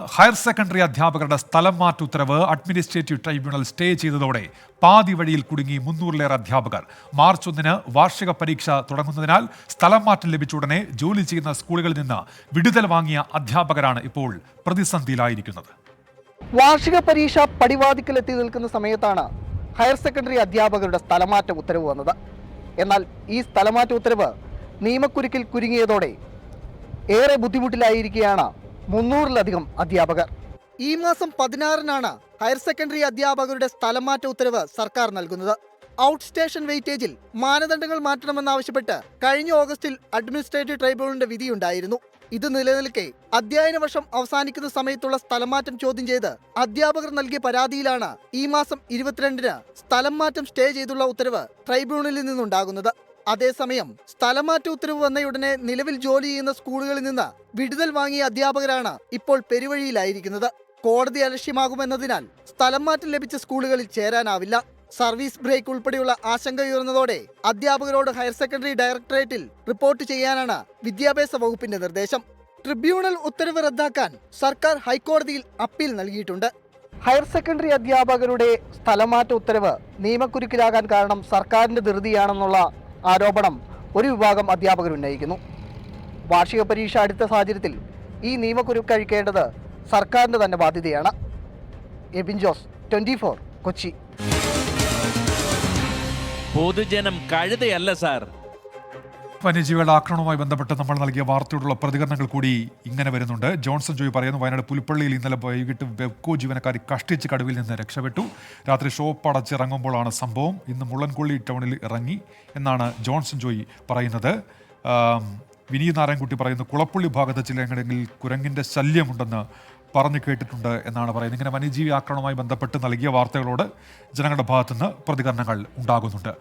Higher secondary അധ്യാപകരുടെ സ്ഥലം മാറ്റ ഉത്തരവ് അഡ്മിനിസ്ട്രേറ്റീവ് ട്രൈബ്യൂണൽ സ്റ്റേ ചെയ്തതോടെ പാതി വഴിയിൽ കുടുങ്ങി മുന്നൂറിലേറെ അധ്യാപകർ. മാർച്ച് ഒന്നിന് വാർഷിക പരീക്ഷ തുടങ്ങുന്നതിനാൽ സ്ഥലം മാറ്റം ലഭിച്ച ഉടനെ ജോലി ചെയ്യുന്ന സ്കൂളുകളിൽ നിന്ന് വിടുതൽ വാങ്ങിയ അധ്യാപകരാണ് ഇപ്പോൾ പ്രതിസന്ധിയിലായിരിക്കുന്നത്. വാർഷിക പരീക്ഷ പടിവാതിക്കലെത്തി നിൽക്കുന്ന സമയത്താണ് ഹയർ സെക്കൻഡറി അധ്യാപകരുടെ സ്ഥലമാറ്റ ഉത്തരവ് വന്നത്. എന്നാൽ ഈ സ്ഥലമാറ്റ ഉത്തരവ് നിയമക്കുരുക്കിൽ കുരുങ്ങിയതോടെ ഏറെ ബുദ്ധിമുട്ടിലായിരിക്കുകയാണ് മുന്നൂറിലധികം അധ്യാപകർ. ഈ മാസം പതിനാറിനാണ് ഹയർ സെക്കൻഡറി അധ്യാപകരുടെ സ്ഥലമാറ്റ ഉത്തരവ് സർക്കാർ നൽകുന്നത്. ഔട്ട് സ്റ്റേഷൻ വെയിറ്റേജിൽ മാനദണ്ഡങ്ങൾ മാറ്റണമെന്നാവശ്യപ്പെട്ട് കഴിഞ്ഞ ഓഗസ്റ്റിൽ അഡ്മിനിസ്ട്രേറ്റീവ് ട്രൈബ്യൂണലിന്റെ വിധിയുണ്ടായിരുന്നു. ഇത് നിലനിൽക്കെ അധ്യയന വർഷം അവസാനിക്കുന്ന സമയത്തുള്ള സ്ഥലമാറ്റം ചോദ്യം ചെയ്ത് അധ്യാപകർ നൽകിയ പരാതിയിലാണ് ഈ മാസം ഇരുപത്തിരണ്ടിന് സ്ഥലം മാറ്റം സ്റ്റേ ചെയ്തുള്ള ഉത്തരവ് ട്രൈബ്യൂണലിൽ നിന്നുണ്ടാകുന്നത്. അതേസമയം സ്ഥലമാറ്റ ഉത്തരവ് വന്നയുടനെ നിലവിൽ ജോലി ചെയ്യുന്ന സ്കൂളുകളിൽ നിന്ന് വിടുതൽ വാങ്ങിയ അധ്യാപകരാണ് ഇപ്പോൾ പെരുവഴിയിലായിരിക്കുന്നത്. കോടതി അലക്ഷ്യമാകുമെന്നതിനാൽ സ്ഥലം മാറ്റം ലഭിച്ച സ്കൂളുകളിൽ ചേരാനാവില്ല. സർവീസ് ബ്രേക്ക് ഉൾപ്പെടെയുള്ള ആശങ്ക ഉയർന്നതോടെ അധ്യാപകരോട് ഹയർ സെക്കൻഡറി ഡയറക്ടറേറ്റിൽ റിപ്പോർട്ട് ചെയ്യാനാണ് വിദ്യാഭ്യാസ വകുപ്പിന്റെ നിർദ്ദേശം. ട്രിബ്യൂണൽ ഉത്തരവ് റദ്ദാക്കാൻ സർക്കാർ ഹൈക്കോടതിയിൽ അപ്പീൽ നൽകിയിട്ടുണ്ട്. ഹയർ സെക്കൻഡറി അധ്യാപകരുടെ സ്ഥലമാറ്റ ഉത്തരവ് നിയമക്കുരുക്കിലാകാൻ കാരണം സർക്കാരിന്റെ ധൃതിയാണെന്നുള്ള ആരോപണം ഒരു വിഭാഗം അധ്യാപകർ ഉന്നയിക്കുന്നു. വാർഷിക പരീക്ഷ അടുത്ത സാഹചര്യത്തിൽ ഈ നിയമക്കുരു കഴിക്കേണ്ടത് സർക്കാരിന്റെ തന്നെ ബാധ്യതയാണ്. എബിൻ ജോസ് ട്വന്റി കൊച്ചി. പൊതുജനം കഴുതയല്ല സാർ. വന്യജീവികളുടെ ആക്രമണവുമായി ബന്ധപ്പെട്ട് നമ്മൾ നൽകിയ വാർത്തയോടുള്ള പ്രതികരണങ്ങൾ കൂടി ഇങ്ങനെ വരുന്നുണ്ട്. ജോൺസൺ ജോയി പറയുന്നു വയനാട് പുൽപ്പള്ളിയിൽ ഇന്നലെ വൈകിട്ട് വെബ്കോ ജീവനക്കാരി കഷ്ടിച്ച് കടുവിൽ നിന്ന് രക്ഷപ്പെട്ടു. രാത്രി ഷോപ്പ് അടച്ചിറങ്ങുമ്പോഴാണ് സംഭവം. ഇന്ന് മുള്ളൻകൊള്ളി ടൗണിൽ ഇറങ്ങി എന്നാണ് ജോൺസൺ ജോയി പറയുന്നത്. വിനീത് നാരായൺകുട്ടി പറയുന്നു കുളപ്പള്ളി ഭാഗത്ത് ചിലയിടങ്ങളിൽ കുരങ്ങിന്റെ ശല്യമുണ്ടെന്ന് പറഞ്ഞു കേട്ടിട്ടുണ്ട് എന്നാണ് പറയുന്നത്. ഇങ്ങനെ വന്യജീവി ആക്രമണവുമായി ബന്ധപ്പെട്ട് നൽകിയ വാർത്തകളോട് ജനങ്ങളുടെ ഭാഗത്തുനിന്ന് പ്രതികരണങ്ങൾ ഉണ്ടാകുന്നുണ്ട്.